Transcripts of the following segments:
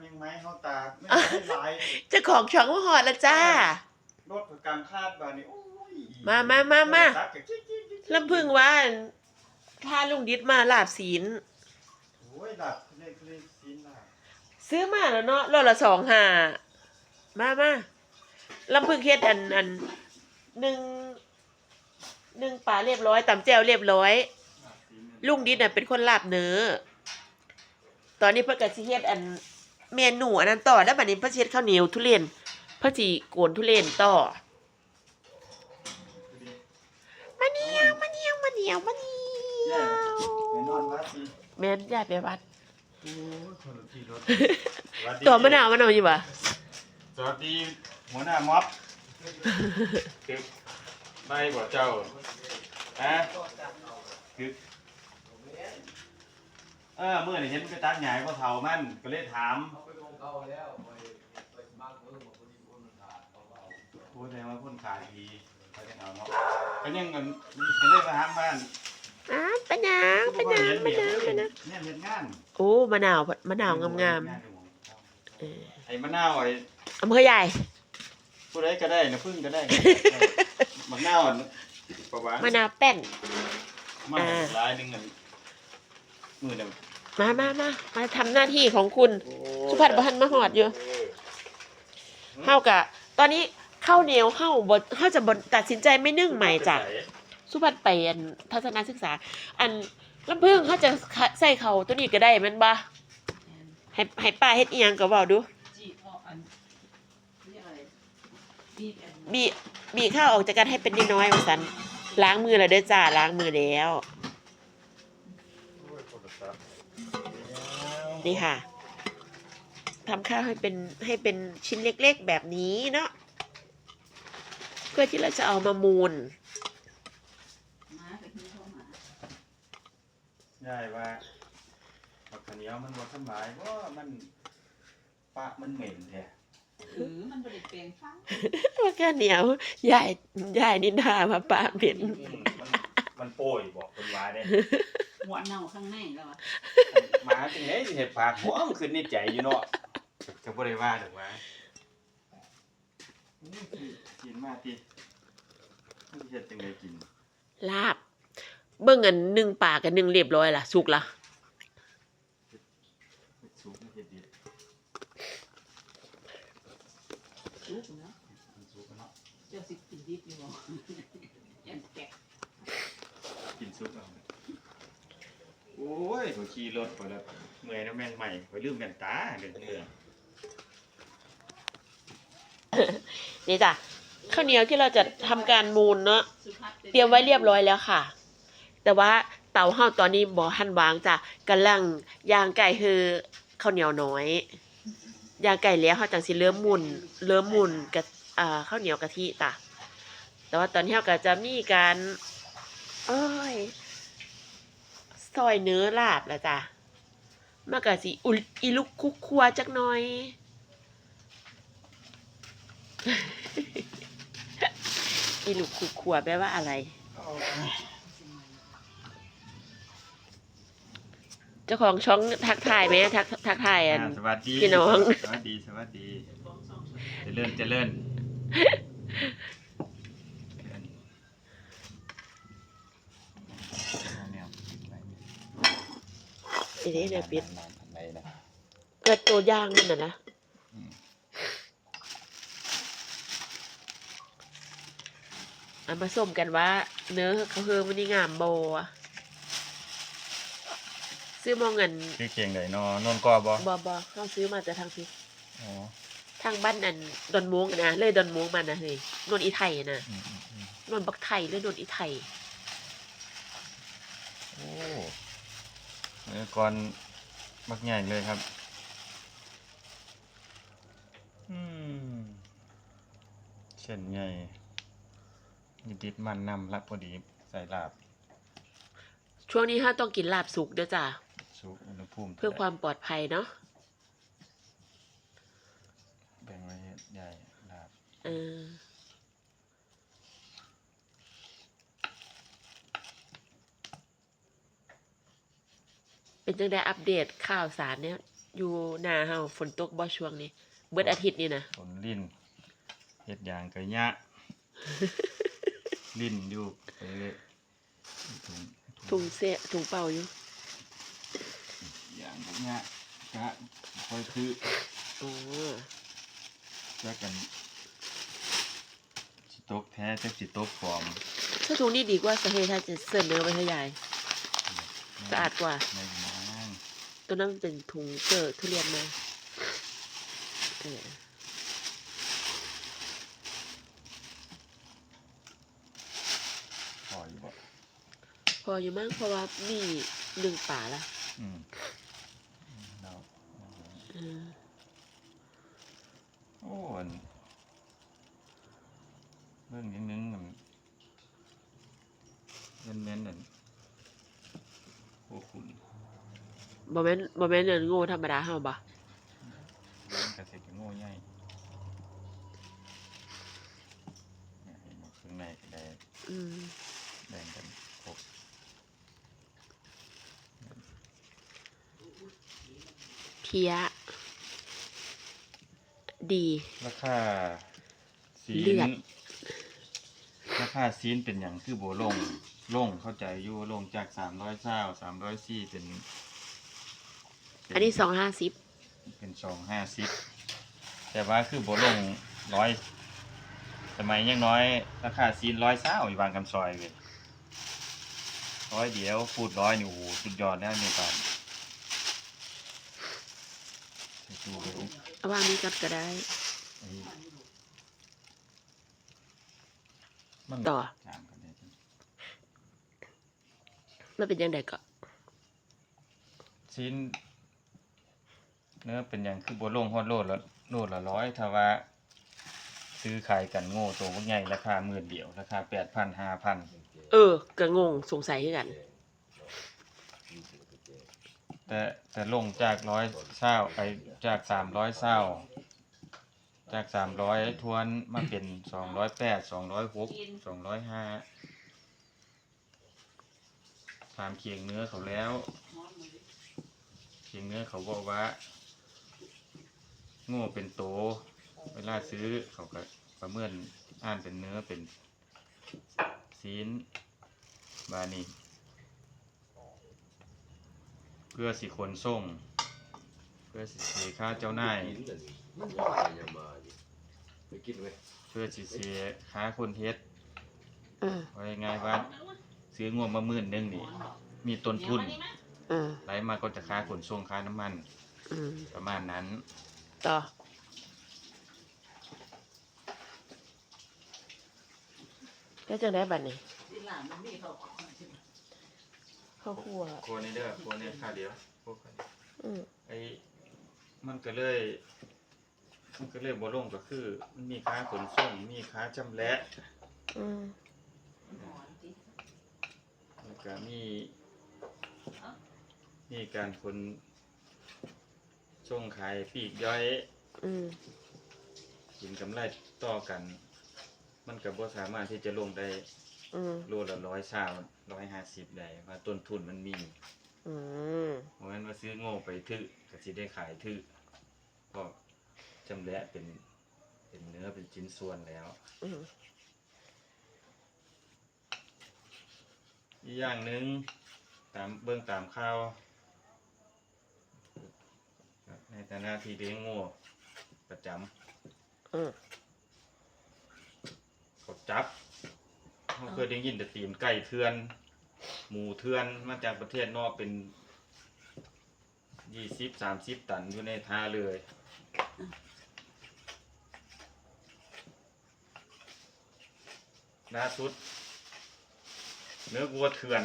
แมงไม้เฮาตากแมงไม้หลายเจ้าของช่องมาหอดแล้วจ้า รถกลางคาดบาดนี่โอ้ยมามามามา ตักกะจิ๊กจิ๊กจิ๊กลำพึงว่าถ้าลุงดิดมาลาบศีลโอ้ยหลับเล่นเล่นซีนหลับซื้อมาแล้วเนาะรถละสองห้ามามาลำพึงเฮ็ดอันอันหนึ่งหนึ่งปลาเรียบร้อยตำแจ่วเรียบร้อย หลับซีนลุงดิดน่ะเป็นคนลาบเนื้อ ตอนนี้เพิ่นก็สิเฮ็ดอัน เมนูอันนั้นต่อแล้วบัดนี้เพิ่นสิเฮ็ดข้าวเหนียวทุเรียนเพิ่นสิโกนทุเรียนต่อมาเหนียวมาเหนียวมาเหนียวมาเหนีแย่ยวไปนอนวัดสิแม่นย่าไปวัดโอ้ยคนละที่รถสวัสดีตัวมะนาวมะนาวอยู่บ่สวัสดีหัวหน้าม็อบคือไม่บอกเจ้าฮะคือ เออเมื่อนี่เห็นไปตัดใหญ่พ่อเฒ่ามันก็เลยถามเขาไปลงเก่าแล้วไปไปมากเบิ่งบอกคนที่คนมันขาดเขาก็เอาโอ้แสดงว่าคนขายดีเขาจะเอาเนาะก็ยังเงินก็เลยมาถามบ้านอ้าปะนาวปะนาวปะนาวปะนาวเนี่ยเห็นงานโอ้มะนาวมะนาวงามๆเออไอ้มะนาวไอ้อำเภอใหญ่ผู้ใดก็ได้นะพึ่งก็ได้มะนาวอะประวัติมะนาวแป้นมาหลายหนึงเงินมือเดียว มามามามาทำหน้าที่ของคุณ สุภัทรบ่ทันมาฮอดอยู่เฮากะ ตอนนี้ข้าวเหนียวเฮาบ่เฮาจะบ่ตัดสินใจไม่นึ่งใหม่จ้ะสุภัทรไปอันทัศนศึกษา อันลำเพิ่งเขาจะใส่เขาตัวนี้ก็ได้แมันบ่ให้ให้ป้าเฮ็ดอีหยังก็เว้าดูจีบเอาอันเรียกอะไรบีบอันบีบีข้าวออกจากกันให้เป็นน้อยๆว่าซั่นล้างมือแล้วเด้อจ้าล้างมือแล้ว นี่ค่ะทำข้าวให้เป็นให้เป็นชิ้นเล็กๆแบบนี้เนาะเพื่อที่เราจะเอามามูลหมากับที่เข้าหมายายว่าบักข้าวเหนียวมันบ่สำบายเพราะมันปะมันเหม็นแท้หรือมันบริเปลงฟังว่าข้าวเหนียวยายยายนินทามาปาเผ็ดอืมมันมันโป่ยบอกคนว่าเด้หัวเน่าข้างในแล้วอะ หมาจังได๋สิเฮ็ดปากหัวมันขึ้นในใจอยู่เนาะก็บ่ได้ว่าดอกว่าอืมกินมาติมันสิเฮ็ดจังไดกินลาบ เบิ่งอันหนึ่งปากกันหนึ่งเรียบร้อยล่ะ สุกละสุกมันเฮ็ดดีลูกเนาะมันสุกเนาะเจ้าสิกินดิบอยู่บ่ยันแตกกินสุกเอาโอ้ยผมขี่รถไปแล้วเมื่อยแล้วแม่งใหม่ไปลืมแว่นตาเรื่องเรื่องนี่จ้ะข้าวเหนียวที่เราจะทำการมูลเนาะเตรียมไว้เรียบร้อยแล้วค่ะ แต่ว่าเตาเฮาตอนนี้บ่ทันวางจ้ะกำลังย่างไก่คือข้าวเหนียวน้อยย่างไก่แล้วเฮาจังสิเริ่มมุนเริ่มมุนกับอ่าข้าวเหนียวกะทิจ้ะแต่ว่าตอนนี้เฮาก็จะมีการอ้ย ซอยเนื้อลาบแล้วจ้ะมันก็สิอุลอีลุกคุกครัวจักหน่อย อีลุกคุกครัวแปลว่าอะไร เจ้าของช่องทักทายไหมทักทักทายอัน อ่าสวัสดีพี่น้อง สวัสดี สวัสดี เจริญเจริญแนวปิดไว้ ไอ้ นี่เนี่ยปิดนานๆทำไมนะเกิดตัวย่างมันน่ะนะอืมเอามาส้มกันว่า เนื้อเขาเฮือมันนี่งามโบอะซื้อมองเงินชื่อเคียงไดนอนนกอบ่บอบอเขาซื้อมาจากทางพี่อ๋อทางบ้านอันดอนม้วงนะเลยดอนม้วงมานะเฮ้ยนนอีไทยนะอืมอืมอืมนนบักไทยเลยนนอีไทย โอ้ เนื้อก่อนบักใหญ่เลยครับ อืมเส้นใหญ่มีดิบมันนำรับพอดีใส่ลาบ ช่วงนี้ถ้าต้องกินลาบสุกเด้อจ้ะสุกอุณหภูมิเพื่อความปลอดภัยเนาะแบ่งไว้ใหญ่ลาบเออ เป็นจังได้อัปเดตข่าวสารเนี่ย อยู่หน้าเฮาฝนตกบ่ช่วงนี้ เบิดอาทิตย์นี่นะผลลิ้นเฮ็ดอย่างกะยะ ลิ้นอยู่ไปเรื่อยถุงถุงเสะถุงเปล่าอยู่อย่างกะยะกะค่อยคืออ๋อแล้วกันสิตกแท้จักสิตกปลอมถ้าถุงนี้ดีกว่าสาเหตุถ้าจะเสิร์ฟเนื้อไปให้ยายสะอาดกว่าไม่นาง ตัวนั้นมันเป็นถุงเจอทุเรียนมาเออพออยู่บ่พออยู่มั้งเพราะว่ามีหนึ่งป่าละอืมเราเออโอ้อันเรื่องนิดนึงมันเน้นๆนั่นโอ้คุณ บ่แม่นบ่แม่นเนื้อโง่ธรรมดาเฮาบ่มันกระเสกโง่ใหญ่เนี่ยเห็นบ่ข้างในก็ได้อืมแบ่งกันครบเพียดี ราคาซีเลือดนราคาซีนเป็นอย่างคือโบลงลงเข้าใจอยู่ลงจากสามร้อยเศร้าสามร้อยสี่เป็น อันนี้สองห้าสิบเป็นสองห้าสิบแต่ว่าคือโบลงร้อยสมัยยังน้อย ราคาซีนร้อยเศร้าอยู่บางกำซอยเลยร้อยเดียวพูดร้อยนี่โอ้โหสุดยอดแล้วในการดูไปดูเอาวางนี้กันก็ได้ไอ้มันต่อถามกันได้จังมันเป็นยังไงก็ชิ้น เนื้อเป็นอย่างคือบัวลงฮอดโลดละโลดละร้อยถ้าว่า ซื้อขายกันโง่ตัวพวกใหญ่ราคาหมื่นเดียวราคาแปดพันห้าพันเออ ก็งงสงสัยคือกัน แต่แต่ลงจากร้อยเศร้าไปจากสามร้อยเศร้าจากสามร้อยทวนมาเป็นสองร้อยแปดสองร้อยหกสองร้อยห้าถามเคียงเนื้อเขาแล้ว เคียงเนื้อเขาบอกว่า โง่เป็นโต เวลาซื้อเขาก็ประเมินอ่านเป็นเนื้อเป็นซีนบานีเพื่อสิคนส่ง เพื่อสิเสียค่าเจ้านาย มันว่ายังมาอยู่ไปกินไหมเพื่อสิเสียค่าคนเฮ็ดเออว่าง่ายๆว่า ซื้องวมาหมื่นหนึงนี่ มีต้นทุนเออไหลมาก็จะค่าขนส่งค่าน้ำมัน อืมประมาณนั้น ต่อ แล้วจังได้บัดนี้ที่หลานมันมีเขาข้าวคั่วโคนี่เด้อโคนี่ค่าเดียวโคค่าเดียวอืมไอ้มันก็เลย มันก็เลยบ่ลงก็คือ มันมีค่าขนส่ง มีค่าจำแหละอืมแล้วก็มี มีการขน ส่งขายปลีกย่อยอืมกินกำไรต่อกัน มันก็บ่สามารถที่จะลงได้อืมโลละร้อยชาร้อยห้าสิบได้ว่าต้นทุนมันมีอืมเพราะงั้นว่าซื้อโง่ไปทึก็สิได้ขายทึเพราะจำแหละเป็น เป็นเนื้อเป็นชิ้นส่วนแล้ว อืมอีกอย่างหนึ่งตามเบื้องตามข่าว ในฐานะที่เลี้ยงโง่ประจอืมำเขาจับเขาเคยได้ยินแต่ตีนไก่เทือน หมูเทือนมาจากประเทศนอกเป็นยี่สิบสามสิบตันอยู่ในท่าเลยล่าสุดเนื้อวัวเถื่อน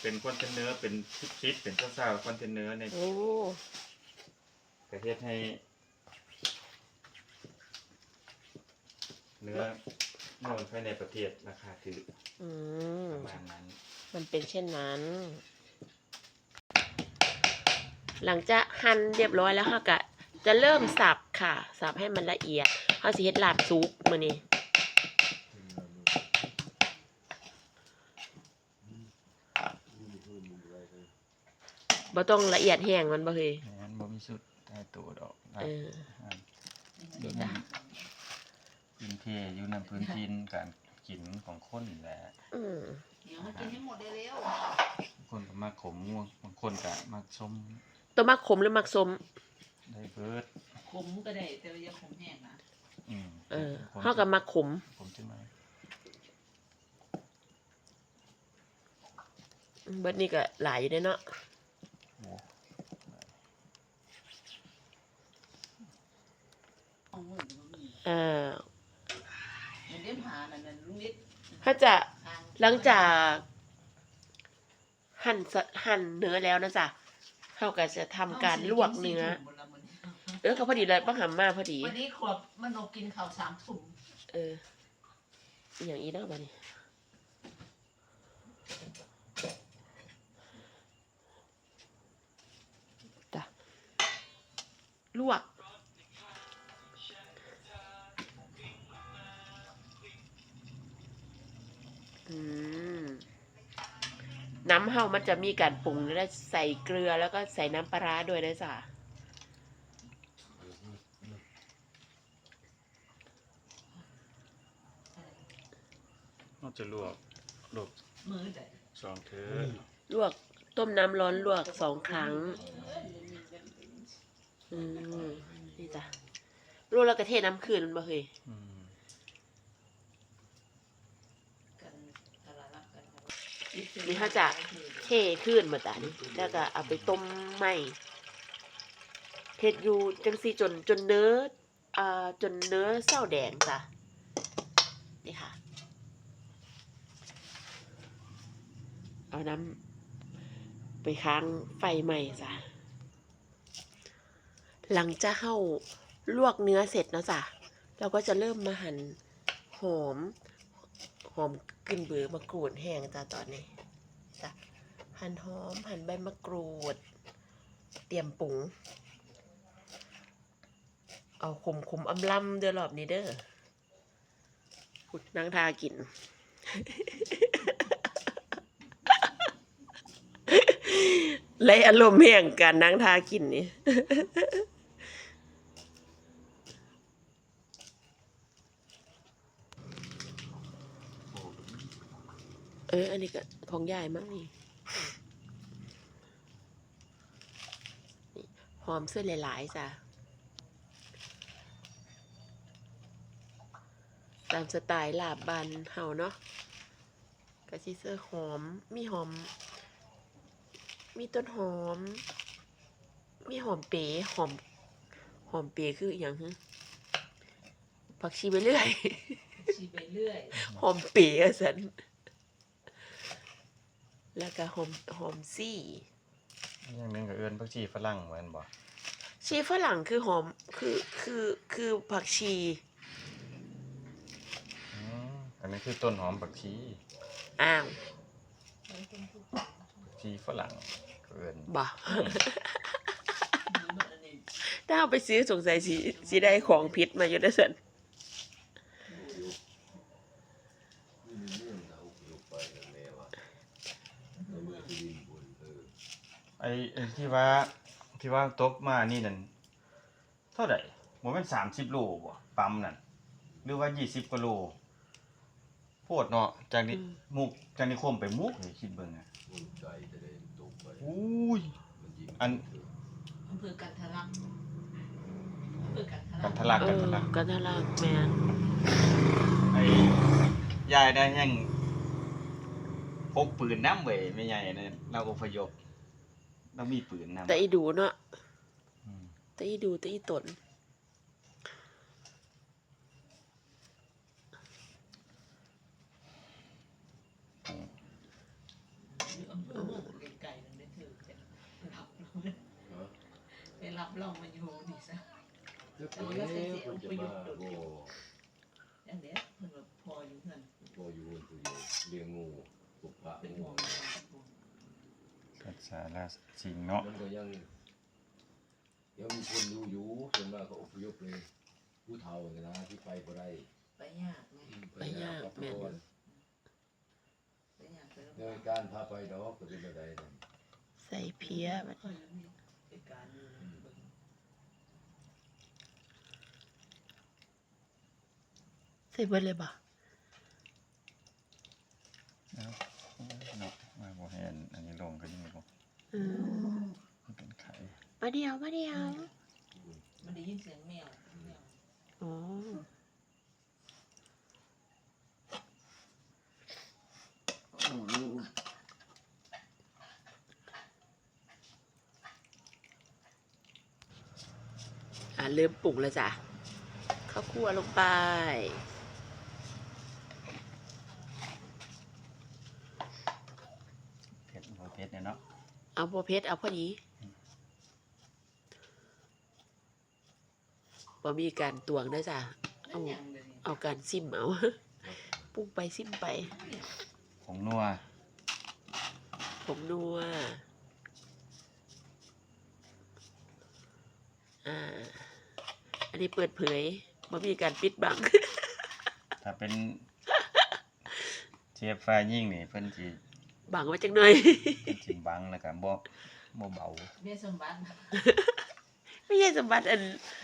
เป็นคอนเทนเนอร์เป็นชิปๆเป็นเศร้าๆคอนเทนเนอร์ในโอ้ประเทศให้ เนื้อโน่นภายในประเทศราคาถืออืมประมาณนั้น มันเป็นเช่นนั้น หลังจากหั่นเรียบร้อยแล้วค่ะกะ จะเริ่มสับค่ะ สับให้มันละเอียดเขาสิเฮ็ดลาบซุปมื้อนี้ บบ่ต้องละเอียดแห้งมันบ่เฮ้ยงั้นบ่มีสุดตายตัวดอกครับเอออยู่นำพื้นที่อยู่นำพื้นที่การกินของคนนี่แหละอืมเดี๋ยวมากินให้หมดเร็วบางคนก็มาขมง่วงบางคนก็มาส้มตัวมักขมหรือมักสม ได้เบิดๆขมก็ได้แต่ว่าอย่าขมแห้งนะอืมเออผมเฮาก็มักขม ผมจะมาเบิดนี่ก็หลายอยู่เด้เนาะ โอ้ เอาหมดมันมี เออ เงินเดือนหานั่นนั่นลุง นิดถ้าจะทางหลังจากหั่นสะหั่นเนื้อแล้วนะจ๊ะเฮาก็จะทำการลวกเนื้อ เออก็พอดีเลยบังหำมาพอดีวันนี้ขวบมันนกกินข้าวสามถุงเอออหย่างอีเนาะบัดนี้จ้ะลวก น้ำเฮามันจะมีการปรุงแล้วใส่เกลือแล้วก็ใส่น้ำปลาร้าด้วยนะจ๊ะนอกจะลวกลวกมือได้สองเถอลวกต้มน้ำร้อนลวกสองครั้ง อืมนี่จ้ะลวกแล้วก็เทน้ำคืนมันบ่เคยอืม กันตลาดรับกัน นี่เขาจะเทคืนมาตานี่แล้วก็เอาไปต้มไหมเฮ็ดอยู่จังซี่จนจนเนื้ออ่าจนเนื้อเศร้าแดงจ้ะนี่ค่ะ เอาน้ำไปค้างไฟใหม่จ้ะหลังจากเฮาลวกเนื้อเสร็จเนาะจ้ะเราก็จะเริ่มมาหั่นหอม หอมกลิ่นเบือมะกรูดแห้งจ้ะตอนนี้จ้ะหั่นหอมหั่นใบมะกรูด เตรียมปรุงเอาขมขมๆอำลำเด้อรอบนี้เด้อพุดนางทากินเลยอารมณ์แห่งการนั่งทากินนี่ เออ อันนี้ก็ของยายมั้งนี่นี่หอมเสื้อหลายๆจ้ะ ตามสไตล์ลาบบานเฮาเนาะกะสิเสื้อหอม มีหอม มีต้นหอม มีหอมเป๋หอม หอมเป๋คืออหย่างฮึผักชีไปเรื่อย ชีไปเรื่อย หอมเป๋อะสัน แล้วก็หอมหอมซี่อย่างหนึงก็เอิ้นผักชีฝรั่งเหมือนบ่ชีฝรั่งคือหอมคือคือคือผักชี อืมอันนี้คือต้นหอมผักชีอ้าวผักชีฝรั่งก็เอิ้นบ่มือหมดอันนี้ถ้าเอาไปซื้อสงสัยสีสีได้ของพิษมาอยู่ได้อสัน ไอ้ไอ้ที่ว่าที่ว่าตกมานี่นั่นเท่าไหร่บ่แม่น30โลบ่ปั๊มนั่นหรือว่า20กว่าโลโพดเนาะจากนี้มุกจากนี้คมไปมุกนี่คิดเบิ่งอะอุ่นใจจะได้ตกไปอุ้ย มันยิงอัน อำเภอกันทะลักอำเภอกันทะกัลันกทะลักเอกันอทะลัก กันทะลักแมนไอ้ยายได้ยังพกปืนน้ำเว้ยไม่ใหญ่นั่นเราอพยพ เรามีปืนนำแต่อีดูเนาะอืมแต่อีดูแต่อีตนอยู่อำเภอเมืองไกลๆนั่นได้ถือเป็นรับเราไปรับเรามาอยู่นี่ซะเจ้าเอ๋คนจะมาโอ้อย่างเนี้ยเพิ่นว่าพออยู่เพิ่นพออยู่บนตัวเลี้ยงงูปุกพระเป็นงูห่วงกั สาราจริงเนาะมันก็ยังยังมีคนดูอยู่ส่วนมากก็อพยพเลย ผู้เฒ่าเนี่ยนะที่ไปบ่ได้ไปยากไหมไปยากแม่นอยู่ไปยากไปลำในบากการพาไปดอกก็เป็นอะไรนั่นฝใส่เพียบัดค่อยมีเหตุการณ์อยู่เบิ่งใส่เบิดเลยบ่ แล้วเนาะมา บ่เห็นอันนี้ลงก็ยังบ่อืมมันเป็นไข่มาเดียวมาเดียว มันได้ยินเสียงแมวแมวอ๋อ อะเริ่มปรุงแล้วจ้ะข้าวคั่วลงไป เผ็ดบ่ เผ็ดเนี่ยเนาะเอาโบเพชรเอาพอดีบ่มีการตวงนะจ้ะนั่นหยังเดี๋ยวนี้เอาการซิมเอาปรุงไปซิมไปผงนัวผมนัวอ่า อันนี้เปิดเผยบ่มีการปิดบัง ถ้าเป็นเชฟฟ้ายิ่งนี่เพิ่นสิ บังไว้จังหน่อยเพิ่นสิบังแล้วก็บ่บ่เบาเมียสมบัติไม่ใช่สมบัติอัน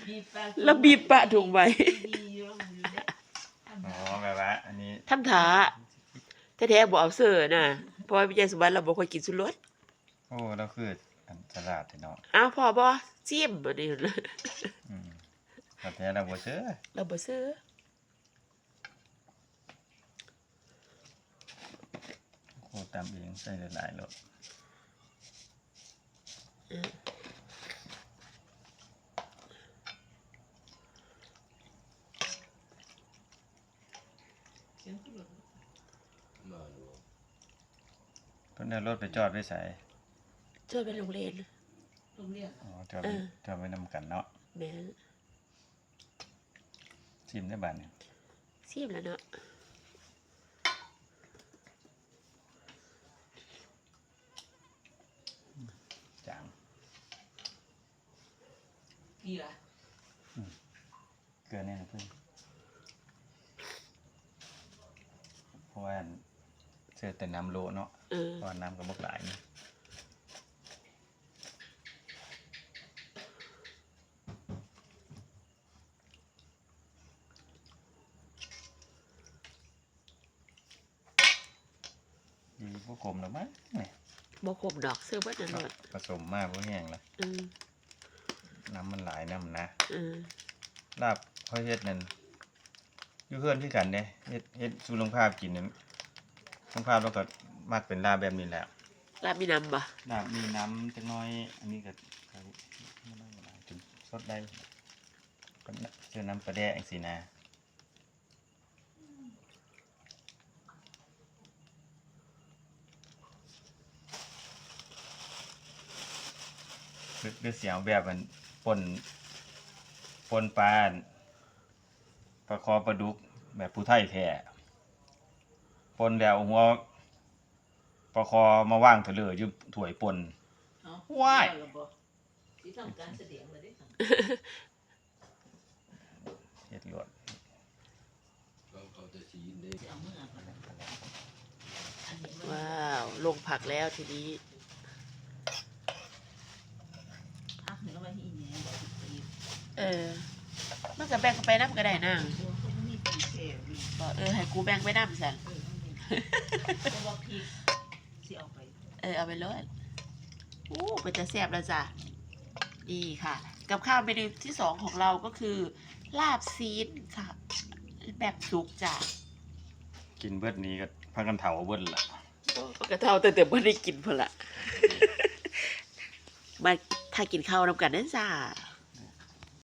บีบปากแล้วบีบปะถุงไว้ดีอยู่แล้วมันอยู่เด้ทำอ๋อหาแบบว่าอันนี้ทำถาแท้ๆบ่เอาเสื้อน่ะเพราะว่าไม่ใช่สมบัติเราบ่ค่อยกินสุรสโอ้เราคืออันฉลาดแท้เนาะอ้าวพอบ่ซิมอันนี้อืมแต่แท้เราบ่เชื่อเราบ่ซื้อ คตามเองใส่หลายๆโลดเสียงผู้หลงมาดูเพิ่นเอารถไปจอดไว้ไสช่วยเป็นโรงเรียนโรงเรียนอ๋อจอดเอไว้อจอดไว้นำกันเนาะแม่นชิมได้บัดนี้ซิมแล้วเนาะ จาง กี่ล่ะเกลือแน่นะเพิ่นเพราะว่าเสื้อแต่น้ำโลเนาะเออเพราะว่าน้ำก็บ่หลายนี่ดีบ่กลมแล้วมั้งนี่บ่ขมดอกซื้อเบิดนั่นโลดผสมมากบ่แห้งละเออ น้ำมันหลายน้ำนะเออลาบเขาเฮ็ดนั่นอยู่เพื่อนคือกันเด้เฮ็ดเฮ็ดสู่ลงภาพกินนั่นลงภาพเราก็มักเป็นลาบแบบนี้แหละลาบมีน้ำบ่ลาบมีน้ำจักหน้อย อันนี้ก็ก็ไม่ได้หลายจนสดได้ก็เจอน้ำปลาแดกจังซี่นะหรือหรือเสียงแบบมัน ปนปนปลาอั่นปลาคอปลาดุกแบบผู้ไทยแท้ปนแล้วหัวปลาคอมาว่างเถลืออยู่ถ้วยปนเนาะว้ายเดี๋วบ่ที่ทำการแสดงเลยเด้ค่ะเฮ็ดลวดเขาเขาจะชี้ได้สิเอามือเอาไปอันนี้มันว้าว ลงผักแล้วทีนี้ พักหนึ่งเอาไว้ที่อีแหน่บ่สิไปอีก เออมันก็แบ่งกันไปน้ำก็ได้นะตัวเขาบ่มีปีแช่วิ่งบอกเออให้กูแบ่งไปน้ำสันเออมันมีแต่ว่าพริกสิเอาไปเออเอาไปเลยอู้เป็นจะแซ่บแล้วจ้ะนี่ค่ะ กับข้าวเมนูที่สองของเราก็คือ ลาบซีนค่ะ แบบสุกจ้ะกินเบิดนี้ก็พากันเฒ่าเบิดล่ะโอ้กระเท่าแต่แต่ไม่ได้กินพอละ มาถ้ากินข้าวนำกันนั่นจ้า